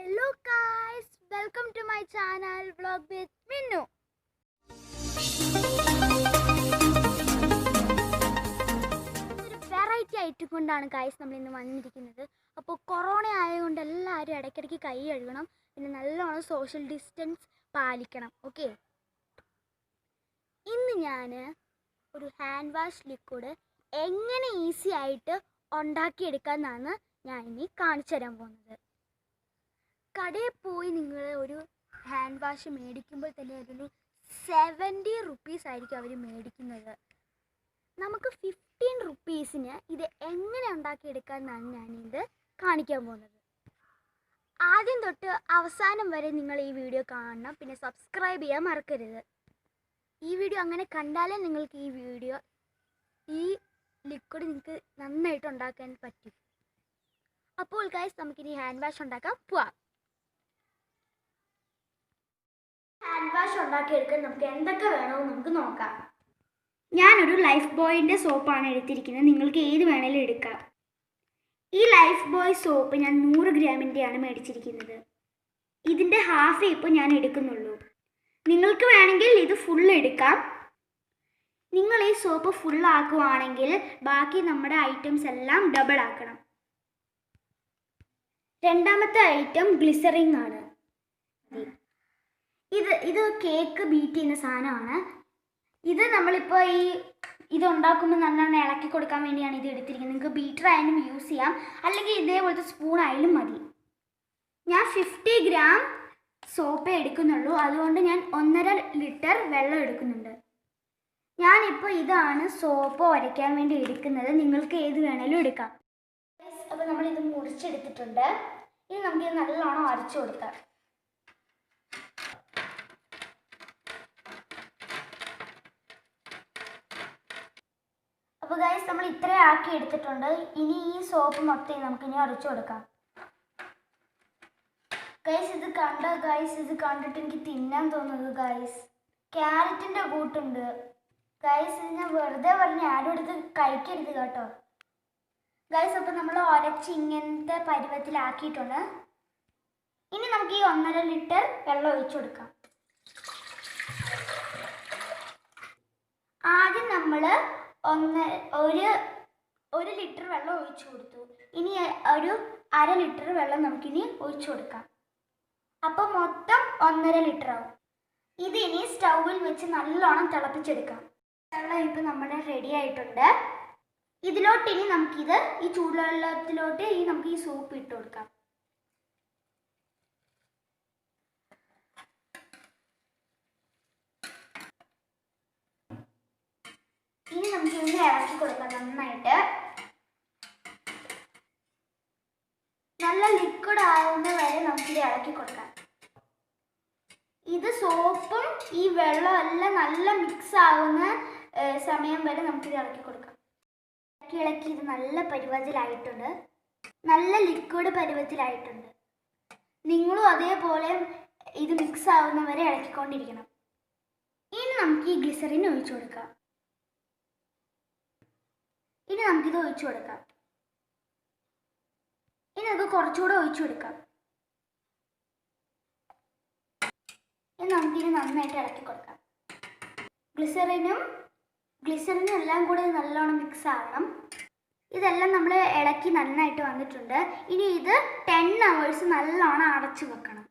Hello guys welcome to my channel vlog with Minnu ഒരു variety item കൊണ്ടാണ് guys നമ്മൾ ഇന്ന് വന്നിരിക്കുന്നത്. അപ്പോൾ കൊറോണ ആയതുകൊണ്ട് എല്ലാവരും ഇടയ്ക്കിടയ്ക്ക് കൈ കഴുകണം. പിന്നെ നല്ലോണം സോഷ്യൽ ഡിസ്റ്റൻസ് പാലിക്കണം. ഓക്കെ ഇന്ന് ഞാൻ ഒരു ഹാൻഡ് വാഷ് ലിക്വിഡ് എങ്ങനെ ഈസി ആയിട്ട് ഉണ്ടാക്കിയെടുക്കാമെന്നാണ് ഞാൻ ഇനി കാണിച്ചു തരാൻ പോകുന്നത്. കടയിൽ പോയി നിങ്ങൾ ഒരു ഹാൻഡ് വാഷ് മേടിക്കുമ്പോൾ തന്നെ അതിന് സെവന്റി റുപ്പീസ് ആയിരിക്കും അവർ മേടിക്കുന്നത്. നമുക്ക് ഫിഫ്റ്റീൻ റുപ്പീസിന് ഇത് എങ്ങനെ ഉണ്ടാക്കിയെടുക്കാമെന്നാണ് ഞാനിത് കാണിക്കാൻ പോകുന്നത്. ആദ്യം തൊട്ട് അവസാനം വരെ നിങ്ങൾ ഈ വീഡിയോ കാണണം. പിന്നെ സബ്സ്ക്രൈബ് ചെയ്യാൻ മറക്കരുത്. ഈ വീഡിയോ അങ്ങനെ കണ്ടാലേ നിങ്ങൾക്ക് ഈ വീഡിയോ ഈ ലിക്വിഡ് നിങ്ങൾക്ക് നന്നായിട്ട് ഉണ്ടാക്കാൻ പറ്റും. അപ്പോൾ ഗൈസ് നമുക്കിനി ഹാൻഡ് വാഷ് ഉണ്ടാക്കാൻ പോവാം. ഹാൻഡ് വാഷ് ഉണ്ടാക്കിയെടുക്കാൻ നമുക്ക് എന്തൊക്കെ വേണമെന്ന് നമുക്ക് നോക്കാം. ഞാനൊരു ലൈഫ് ബോയിന്റെ സോപ്പാണ് എടുത്തിരിക്കുന്നത്. നിങ്ങൾക്ക് ഏത് വേണേലും എടുക്കാം. ഈ ലൈഫ് ബോയ് സോപ്പ് ഞാൻ നൂറ് ഗ്രാമിന്റെയാണ് മേടിച്ചിരിക്കുന്നത്. ഇതിന്റെ ഹാഫ് ഇപ്പോൾ ഞാൻ എടുക്കുന്നുള്ളൂ. നിങ്ങൾക്ക് വേണമെങ്കിൽ ഇത് ഫുൾ എടുക്കാം. നിങ്ങൾ ഈ സോപ്പ് ഫുൾ ആക്കുവാണെങ്കിൽ ബാക്കി നമ്മുടെ ഐറ്റംസ് എല്ലാം ഡബിൾ ആക്കണം. രണ്ടാമത്തെ ഐറ്റം ഗ്ലിസറിങ് ആണ്. ഇത് ഇത് കേക്ക് ബീറ്റ് ചെയ്യുന്ന സാധനമാണ്. ഇത് നമ്മളിപ്പോൾ ഈ ഇത് ഉണ്ടാക്കുമ്പോൾ നല്ലോണം ഇളക്കി കൊടുക്കാൻ വേണ്ടിയാണ് ഇത് എടുത്തിരിക്കുന്നത്. നിങ്ങൾക്ക് ബീറ്റർ ആയാലും യൂസ് ചെയ്യാം. അല്ലെങ്കിൽ ഇതേപോലത്തെ സ്പൂൺ ആയാലും മതി. ഞാൻ ഫിഫ്റ്റി ഗ്രാം സോപ്പ് എടുക്കുന്നുള്ളൂ. അതുകൊണ്ട് ഞാൻ ഒന്നര ലിറ്റർ വെള്ളം എടുക്കുന്നുണ്ട്. ഞാനിപ്പോൾ ഇതാണ് സോപ്പ് ഉരയ്ക്കാൻ വേണ്ടി എടുക്കുന്നത്. നിങ്ങൾക്ക് ഏത് വേണേലും എടുക്കാം. അപ്പോൾ നമ്മളിത് മുറിച്ചെടുത്തിട്ടുണ്ട്. ഇനി നമുക്കിത് നല്ലോണം അരച്ചു കൊടുക്കാം. അപ്പോൾ ഗൈസ് നമ്മൾ ഇത്രയും ആക്കി എടുത്തിട്ടുണ്ട്. ഇനി ഈ സോപ്പ് മൊത്തം നമുക്ക് ഇനി അരച്ചു കൊടുക്കാം. ഗൈസ് ഇത് കണ്ട? ഗൈസ് ഇത് കണ്ടിട്ട് എനിക്ക് തിന്നാൻ തോന്നുന്നത് ഗൈസ് ക്യാരറ്റിന്റെ കൂട്ടുണ്ട്. ഗൈസ് ഇത് ഞാൻ വെറുതെ പറഞ്ഞ് ആരും എടുത്ത് കഴിക്കരുത് കേട്ടോ. ഗൈസ് അപ്പോൾ നമ്മൾ ഒരച്ച് ഇങ്ങനത്തെ പരുവത്തിലാക്കിയിട്ടുണ്ട്. ഇനി നമുക്ക് ഈ ഒന്നര ലിറ്റർ വെള്ളം ഒഴിച്ചു കൊടുക്കാം. ആദ്യം നമ്മൾ ഒന്ന് ഒരു ഒരു ലിറ്റർ വെള്ളം ഒഴിച്ചു കൊടുത്തു. ഇനി ഒരു അര ലിറ്റർ വെള്ളം നമുക്കിനി ഒഴിച്ചു കൊടുക്കാം. അപ്പോൾ മൊത്തം ഒന്നര ലിറ്റർ ആവും. ഇത് ഇനി സ്റ്റൗവിൽ വെച്ച് നല്ലോണം തിളപ്പിച്ചെടുക്കാം. വെള്ളം ഇപ്പം നമ്മുടെ റെഡി ആയിട്ടുണ്ട്. ഇതിലോട്ട് ഇനി നമുക്കിത് ഈ ചൂടുവെള്ളത്തിലോട്ട് ഈ നമുക്ക് ഈ സൂപ്പ് ഇട്ട് കൊടുക്കാം ഇനി ഇതിനെ ഇളക്കി കൊടുക്കാം നന്നായിട്ട്. നല്ല ലിക്വിഡ് ആവുന്ന വരെ നമുക്കിത് ഇളക്കി കൊടുക്കാം. ഇത് സോപ്പും ഈ വെള്ളം എല്ലാം നല്ല മിക്സ് ആവുന്ന സമയം വരെ നമുക്കിത് ഇളക്കി കൊടുക്കാം. ഇളക്കി ഇളക്കി ഇത് നല്ല പരുവത്തിലായിട്ടുണ്ട്. നല്ല ലിക്വിഡ് പരുവത്തിലായിട്ടുണ്ട്. നിങ്ങളും അതേപോലെ ഇത് മിക്സ് ആവുന്ന വരെ ഇളക്കിക്കൊണ്ടിരിക്കണം. ഇനി നമുക്ക് ഈ ഗ്ലിസറിൻ ഒഴിച്ചു കൊടുക്കാം. ഇനി നമുക്കിത് ഒഴിച്ചു കൊടുക്കാം. ഇനി നമുക്ക് കുറച്ചുകൂടെ ഒഴിച്ചു കൊടുക്കാം. ഇനി നമുക്കിത് നന്നായിട്ട് ഇളക്കി കൊടുക്കാം. ഗ്ലിസറിനും ഗ്ലിസറിനും എല്ലാം കൂടെ നല്ലോണം മിക്സ് ആകണം ഇതെല്ലാം നമ്മൾ ഇളക്കി നന്നായിട്ട് വന്നിട്ടുണ്ട്. ഇനി ഇത് ടെൻ അവേഴ്സ് നല്ലോണം അടച്ചു വെക്കണം.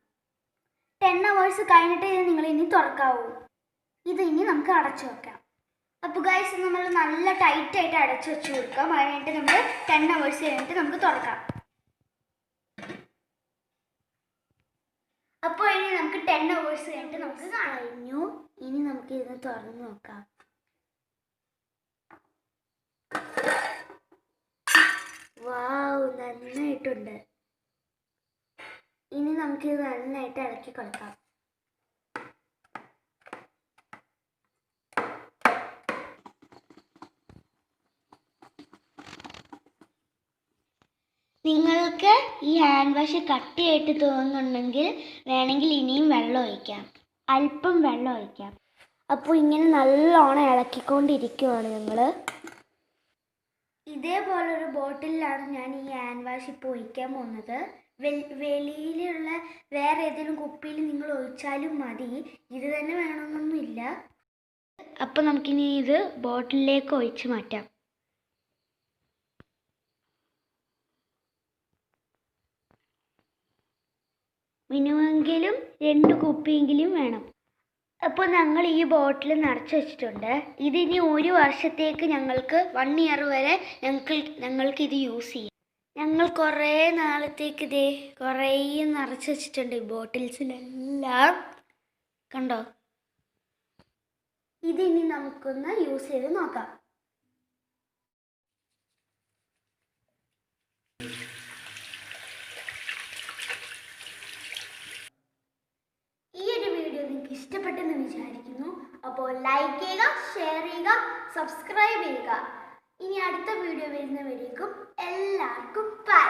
ടെൻ അവേഴ്സ് കഴിഞ്ഞിട്ട് ഇത് നിങ്ങൾ ഇനി തുറക്കാവൂ. ഇത് ഇനി നമുക്ക് അടച്ചു വെക്കാം. അപ്പോൾ ഗൈസ് നമ്മൾ നല്ല ടൈറ്റ് ആയിട്ട് അടച്ചു വെച്ച് കൊടുക്കാം. അതിനായിട്ട് നമ്മൾ ടെൻ അവേഴ്സ് കഴിഞ്ഞിട്ട് നമുക്ക് തുറക്കാം അപ്പോൾ ഇനി നമുക്ക് ടെൻ അവേഴ്സ് കഴിഞ്ഞിട്ട് നമുക്ക് കഴിഞ്ഞു. ഇനി നമുക്ക് ഇത് തുറന്ന് നോക്കാം. വാവ് നന്നായിട്ടുണ്ട്. ഇനി നമുക്കിത് നന്നായിട്ട് ഇളക്കി കൊടുക്കാം. നിങ്ങൾക്ക് ഈ ഹാൻഡ് വാഷ് കട്ടിയായിട്ട് തോന്നുന്നുണ്ടെങ്കിൽ വേണമെങ്കിൽ ഇനിയും വെള്ളം ഒഴിക്കാം. അല്പം വെള്ളം ഒഴിക്കാം. അപ്പോൾ ഇങ്ങനെ നല്ലോണം ഇളക്കിക്കൊണ്ടിരിക്കുവാണ് ഞങ്ങൾ ഇതേപോലൊരു ബോട്ടിലാണ് ഞാൻ ഈ ഹാൻഡ് വാഷ് ഇപ്പോൾ ഒഴിക്കാൻ പോകുന്നത്. വെളിയിലുള്ള വേറെ ഏതെങ്കിലും കുപ്പിയിൽ നിങ്ങൾ ഒഴിച്ചാലും മതി. ഇത് തന്നെ വേണമെന്നൊന്നുമില്ല. അപ്പോൾ നമുക്കിനി ഇത് ബോട്ടിലേക്ക് ഒഴിച്ച് മാറ്റാം. മിനിമെങ്കിലും രണ്ട് കുപ്പിയെങ്കിലും വേണം. അപ്പോൾ ഞങ്ങൾ ഈ ബോട്ടിൽ നിറച്ച് വെച്ചിട്ടുണ്ട്. ഇതിനി ഒരു വർഷത്തേക്ക് ഞങ്ങൾക്ക് വൺ ഇയർ വരെ ഞങ്ങൾക്ക് ഞങ്ങൾക്ക് ഇത് യൂസ് ചെയ്യാം. ഞങ്ങൾ കുറേ നാളത്തേക്ക് ഇതേ കുറേ നിറച്ച് വെച്ചിട്ടുണ്ട് ഈ ബോട്ടിൽസിലെല്ലാം. കണ്ടോ? ഇതിനി നമുക്കൊന്ന് യൂസ് ചെയ്ത് നോക്കാം ഈ ഒരു വീഡിയോ നിങ്ങൾക്ക് ഇഷ്ടപ്പെട്ടെന്ന് വിചാരിക്കുന്നു അപ്പോൾ ലൈക്ക് ചെയ്യുക ഷെയർ ചെയ്യുക സബ്സ്ക്രൈബ് ചെയ്യുക. ഇനി അടുത്ത വീഡിയോ വരുന്ന വരുന്നവരേക്കും എല്ലാവർക്കും ബൈ